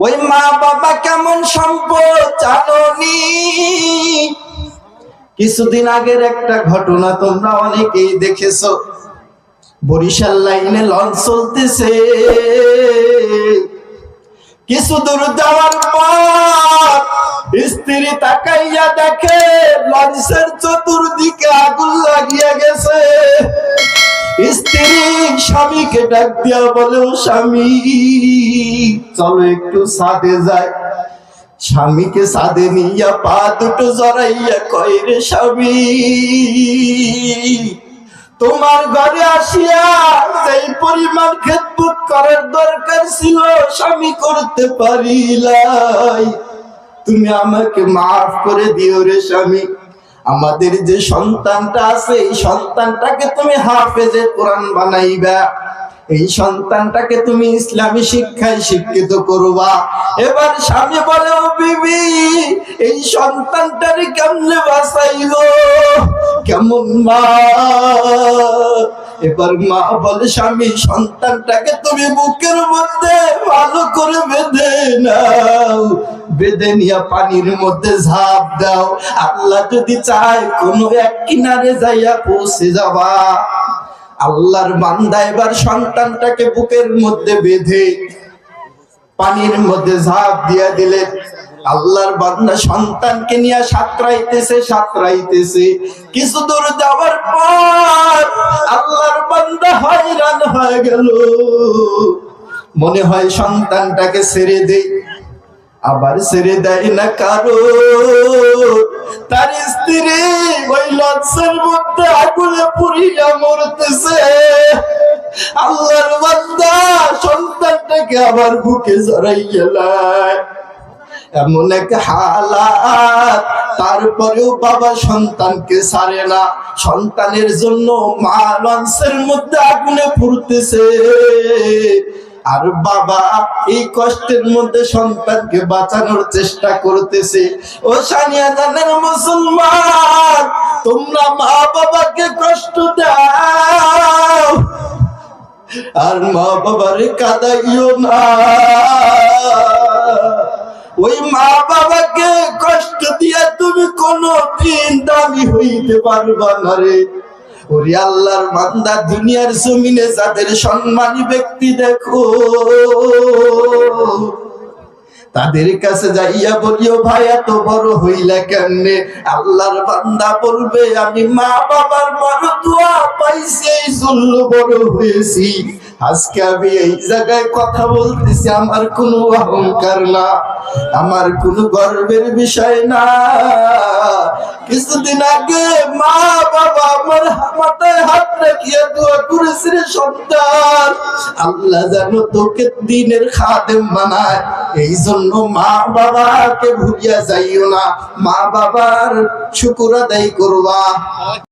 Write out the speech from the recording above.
ওই মা বাবা কেমন সম্পদ জাননি? কিছুদিন আগের একটা ঘটনা তোমরা অনেকেই দেখেছ। বরিশাল লাইনে লঞ্চ চলতেছে। কিছু দূর যাওয়ার পর স্ত্রী তাকাইয়া দেখে লঞ্চের চতুর্দিকে আগুন লাগিয়ে গেছে। স্বামীকে ডাক দিয়া স্বামী, চলো একটু সাদে যায় স্বামীকে সাদে নিয়া পা দুটো জড়াইয়া কয়, রে স্বামী, তোমার ঘরে আসিয়া সেই পরিমাণ খেদমত করার দরকার ছিল, স্বামী করতে পারিলাই। তুমি আমাকে মাফ করে দিও রে স্বামী। আমাদের যে সন্তানটা আছে, এই সন্তানটাকে তুমি হাফেজে কোরআন বানাইবা। এই সন্তানটাকে তুমি ইসলামী শিক্ষায় শিক্ষিত করবা। এবার স্বামী বলে, ও বিবি, এই সন্তানটারে কেমনে বাঁচাইব কেমন মা? এবার মা বলে, স্বামী, সন্তানটাকে তুমি বুকের মধ্যে ভালো করে বেঁধে নাও। বেঁধে নিয়ে পানির মধ্যে ঝাঁপ দাও। আল্লাহ যদি চায় কোনো এক কিনারে যাইয়া পৌঁছে যাবা। আল্লাহর বান্দা এবার সন্তানটাকে বুকের মধ্যে বেঁধে পানির মধ্যে ঝাঁপ দিয়া দিলেন। আল্লাহর বান্দা সন্তানকে নিয়ে সাঁতরাইতেছে সাঁতরাইতেছে। কিছু দূর যাওয়ার পর আল্লাহর বান্দা হয়রান হয়ে গেল। মনে হয় সন্তানটাকে ছেড়ে দেই। আবার ছেড়ে দেয় না কারও। তার স্ত্রী ওই লজ্জার মধ্যে আগুনে পুড়িয়া মরতেছে। আল্লাহর বান্দা সন্তানটাকে আবার বুকে জড়াই গেলায় এমন এক হালাত। তারপরেও বাবা সন্তানকে ছাড়ে না। সন্তানের জন্য মা লঞ্চের মধ্যে আগুনে পুড়তেছে। আর বাবা এই কষ্টের মধ্যে সন্তানকে বাঁচানোর চেষ্টা করতেছে। ও সানিয়া জানের মুসলমান, তোমরা মা বাবাকে কষ্ট দাও। আর মা বাবারে কাদাইও না। ওই মা বাবাকে কষ্ট দিয়ে তুমি কোনো দিন দামি হইতে পারবা না রে। ওরে আল্লাহর মান্দা দুনিয়ার জমিনে যাদের সম্মানী ব্যক্তি দেখো, তাদের কাছে যাইয়া বলিও, ভাই, এত বড় হইলা কেমনে? আল্লাহর বান্দা বলবে, আমি মা বাবার বড় দোয়া পাইছি, এই জন্য বড় হয়েছি। আজকে আমি এই জায়গায় কথা বলতেছি, আমার কোনো অহংকার না, আমার কোনো গর্বের বিষয় না। কিছুদিন আগে মা বাবা আমার মাথায় হাত রাখিয়া দোয়া করেছিল সন্তান, আল্লাহ যেন তোকে দিনের খাদেম বানায়। এই জন্য মা বাবাকে ভুলিয়া যাইও না, মা বাবার শুকুর আদায় করবা।